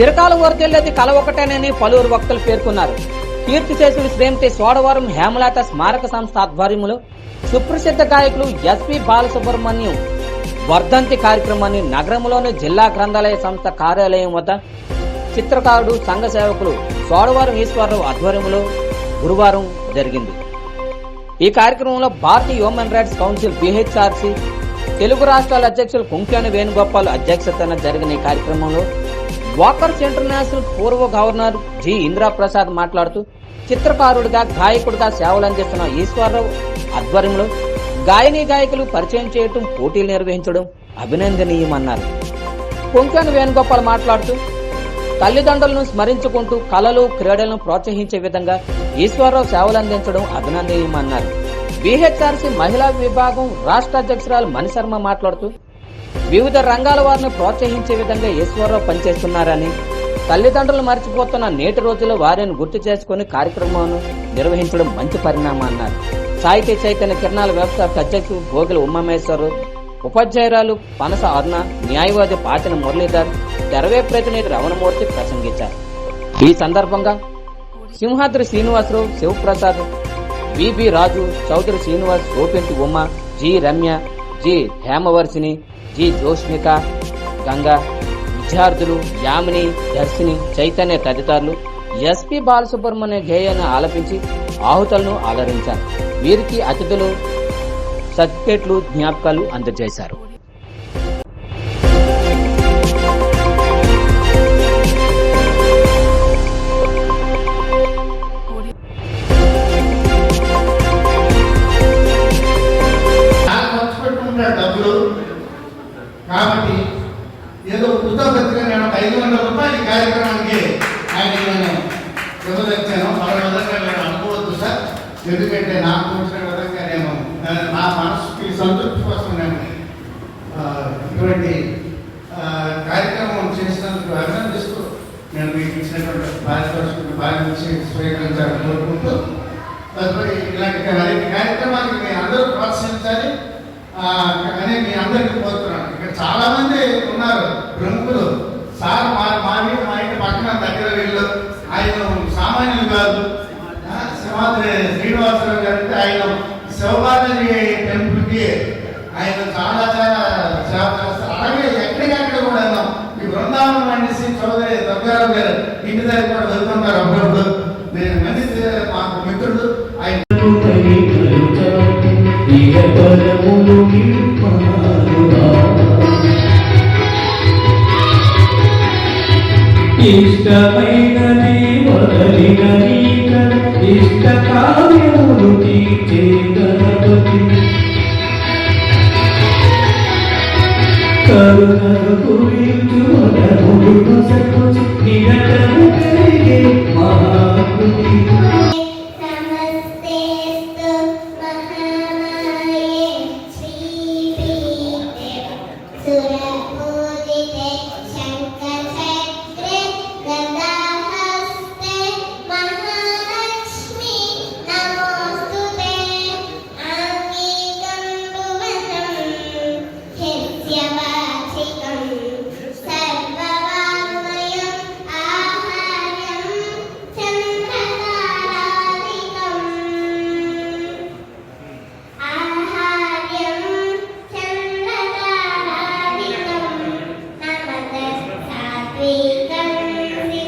చిరకాల వర్తిల్లేది కల ఒకటేనని పలువురు వక్తలు పేర్కొన్నారు. కీర్తిశేషుడు శ్రీమతి సోడవరం హేమలత స్మారక సంస్థ ఆధ్వర్యంలో సుప్రసిద్ధ గాయకులు ఎస్పి బాలసుబ్రహ్మణ్యం వర్ధంతి కార్యక్రమాన్ని నగరంలోని జిల్లా గ్రంథాలయ సంస్థ కార్యాలయం వద్ద చిత్రకారుడు సంఘ సేవకులు సోడవరం ఈశ్వరరావు ఆధ్వర్యంలో గురువారం జరిగింది. ఈ కార్యక్రమంలో Bharatiya human rights council BHRC Telugu రాష్ట్రాల అధ్యక్షులు కుంక్యాని వేణుగోపాల్ అధ్యక్షతన జరిగిన ఈ కార్యక్రమంలో వాకర్స్ ఇంటర్నేషనల్ పూర్వ గవర్నర్ జి. ఇంద్రాప్రసాద్ మాట్లాడుతూ చిత్రకారుడిగా గాయకుడిగా సేవలు అందిస్తున్న ఈశ్వరరావు ఆధ్వర్యంలో గాయని గాయకులు పరిచయం చేయటం పోటీలు నిర్వహించడం అభినందనీయమన్నారు. కుంక్యాని వేణుగోపాల్ మాట్లాడుతూ తల్లిదండ్రులను స్మరించుకుంటూ కళలు క్రీడలను ప్రోత్సహించే విధంగా ఈశ్వరరావు సేవలు అందించడం అభినందనీయమన్నారు. బీహెచ్ఆర్సీ మహిళా విభాగం రాష్ట్ర అధ్యక్షురాలు మణిశర్మ మాట్లాడుతూ వివిధ రంగాల వారిని ప్రోత్సహించే విధంగా ఈశ్వరరావు పనిచేస్తున్నారని తల్లిదండ్రులు మర్చిపోతున్న నేటి రోజుల్లో వారిని గుర్తు చేసుకుని కార్యక్రమాలను నిర్వహించడం మంచి పరిణామం అన్నారు. సాహిత్య చైతన్య కిరణాల వ్యవస్థ అధ్యక్షుడు గోగుల ఉమామేశ్వరు ఉపాధ్యాయురాలు పనస అర్ణ న్యాయవాది పాచిన మురళీధర్ తెరవే ప్రతినిధి రమణమూర్తి ప్రసంగించారు. ఈ సందర్భంగా Simhadri Srinivasarao Sivaprasad VB Raju Chowdary Srinivas Gopinti Uma G Ramya G Hemavarshini G Joshmika Ganga విద్యార్థులు యామిని దర్శిని చైతన్య తదితరులు ఎస్పి బాలసుబ్రహ్మణ్య గేయాన్ని ఆలపించి ఆహుతులను ఆదరించారు. వీరికి అతిథులు సర్టిఫికేట్లు జ్ఞాపకాలు అందజేశారు. కాబట్టి ఏదో కృతజ్ఞతగా నేను ఒక ఐదు వందల రూపాయలు ఈ కార్యక్రమానికి ఆయన నేను ఇవ్వదచ్చాను మరో విధంగా నేను అనుకోవద్దు సార్. ఎందుకంటే నాకు వచ్చిన విధంగా నేను నా మనసుకి సంతృప్తి కోసం నేను ఇటువంటి కార్యక్రమం చేసినందుకు అభినందిస్తూ నేను మీకు ఇచ్చినటువంటి పారితోషిక భావించి స్వీకరించాలని కోరుకుంటూ తదుపరి ఇలాంటి అనేక కార్యక్రమానికి మీ అందరూ ప్రోత్సహించాలి. ఆ, అని మీ అందరికీ కోరుతున్నాను. చాలా మంది ఉన్నారు ప్రముఖులు. సార్ మా మా మా ఇంటి పక్కన దగ్గర వీళ్ళు ఆయన సామాన్యులు కాదు. ఆ, సింహాద్రి శ్రీనివాసరావు గారు అంటే ఆయన శివబాలాజీ టెంపుల్కి ఆయన చాలా చాలా సేవ చేస్తారు. అలాగే ఎక్కడికక్కడ కూడా ఈ బృందావనం అనేసి చౌదరి దుర్గారావు గారు ఇంటి దగ్గర కూడా వెళ్తుంటారు అప్పుడప్పుడు. నేను మంది మాకు మిత్రుడు. ఇష్టమైనది వదలినది ఇష్ట కావ్యములు తీర్చే గణపతి కరుణను కురిచు వదములు